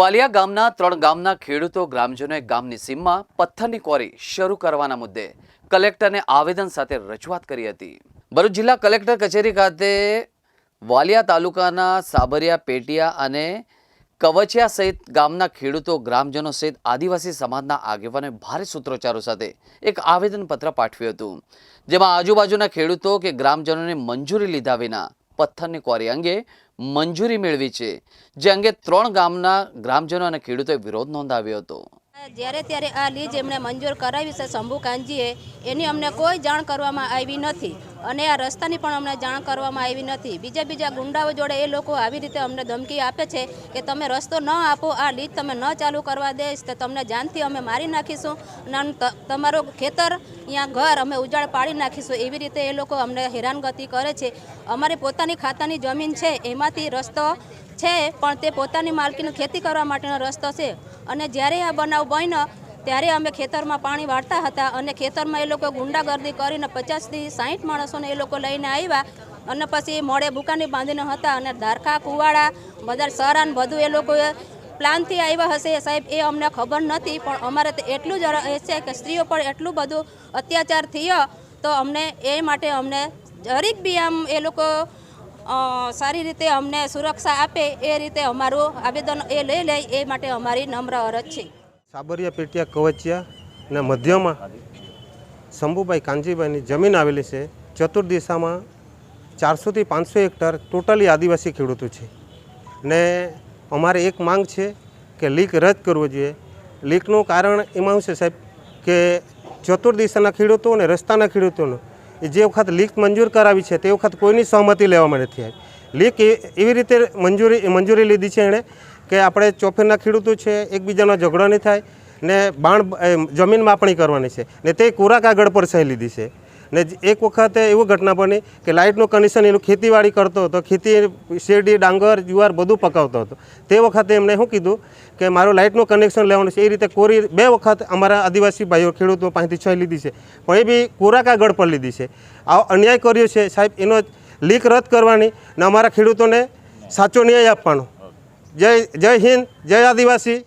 વાલિયા ગામના ત્રણ ગામના ખેડૂતો ગ્રામજનોએ ગામની સીમમાં પથ્થરની ક્વોરી શરૂ કરવાના મુદ્દે કલેક્ટરને આવેદન સાથે રજૂઆત કરી હતી. ભરૂચ જિલ્લા કલેક્ટર કચેરી ખાતે વાલિયા તાલુકાના સાબરિયા, પેટિયા અને કવચિયા સહિત ગામના ખેડૂતો, ગ્રામજનો સહિત આદિવાસી સમાજના આગેવાનોએ ભારે સૂત્રોચ્ચારો સાથે એક આવેદનપત્ર પાઠવ્યું હતું. જેમાં આજુબાજુના ખેડૂતો કે ગ્રામજનોને મંજૂરી લીધા વિના પથ્થરની ક્વોરી અંગે મંજૂરી મેળવી છે જે અંગે ત્રણ ગામના ગ્રામજનો અને ખેડૂતોએ વિરોધ નોંધાવ્યો હતો. જ્યારે ત્યારે આ લીજ એમણે મંજૂર કરાવી છે શંભુ કાનજીએ, એની અમને કોઈ જાણ કરવામાં આવી નથી. અને આ રસ્તાની પણ અમને જાણ કરવામાં આવી નથી. બીજા બીજા ગુંડાઓ જોડે એ લોકો આવી રીતે અમને ધમકી આપે છે કે તમે રસ્તો ન આપો, આ લીજ તમે ન ચાલુ કરવા દેશ તો તમને જાનથી અમે મારી નાખીશું. અને તમારું ખેતર અહીંયા ઘર અમે ઉજાડ પાડી નાખીશું. એવી રીતે એ લોકો અમને હેરાનગતિ કરે છે. અમારી પોતાની ખાતાની જમીન છે, એમાંથી રસ્તો છે, પણ તે પોતાની માલકીની ખેતી કરવા માટેનો રસ્તો છે. અને જ્યારે આ બનાવ બન્યો, ત્યારે અમે ખેતરમાં પાણી વાળતા હતા અને ખેતરમાં એ લોકો ગુંડાગર્દી કરીને પચાસથી સાહીઠ માણસોને એ લોકો લઈને આવ્યા અને પછી મોડે બુકાની બાંધીને હતા અને ધારખા કુવાડા બધા સરાન બધું એ લોકોએ પ્લાનથી આવ્યા હશે. સાહેબ, એ અમને ખબર નથી, પણ અમારે એટલું જ એ છે કે સ્ત્રીઓ પર એટલું બધું અત્યાચાર થયો તો અમને એ માટે અમને જરીક બી આમ એ લોકો સારી રીતે અમને સુરક્ષા આપે એ રીતે અમારું આવેદન એ લઈ લે, એ માટે અમારી નમ્ર અરજ છે. સાબરિયા પેટિયા કવચિયાના મધ્યમાં શંભુભાઈ કાનજીભાઈની જમીન આવેલી છે. ચતુર્દિશામાં ચારસોથી પાંચસો હેક્ટર ટોટલી આદિવાસી ખેડૂતો છે. ને અમારે એક માંગ છે કે લીક રદ કરવો જોઈએ. લીકનું કારણ એમાં શું છે સાહેબ? કે ચતુર્દિશાના ખેડૂતો અને રસ્તાના ખેડૂતોનો જે વખત લીક મંજૂર કરાવી છે તે વખત કોઈની સહમતિ લેવામાં નથી આવી. લીક એવી રીતે મંજૂરી મંજૂરી લીધી છે એણે કે આપણે ચોફેરના ખેડૂતો છે, એકબીજાનો ઝઘડો નહીં થાય ને બાણ જમીન માપણી કરવાની છે ને તે કોરા કાગળ પર સહી લીધી છે. ને એક વખતે એવું ઘટના બની કે લાઇટનું કનેક્શન એનું ખેતીવાડી કરતો હતો, ખેતી, શેરડી, ડાંગર, જુવાર બધું પકાવતો હતો. તે વખતે એમણે શું કીધું કે મારું લાઇટનું કનેક્શન લેવાનું છે. એ રીતે કોરી બે વખત અમારા આદિવાસી ભાઈઓ ખેડૂતો પાસેથી છ લીધી છે. પણ એ બી કોરા કાગળ પર લીધી છે. આ અન્યાય કર્યો છે. સાહેબ, એનો લીક રદ કરવાની ને અમારા ખેડૂતોને સાચો ન્યાય આપવાનો. જય જય હિન્દ, જય આદિવાસી.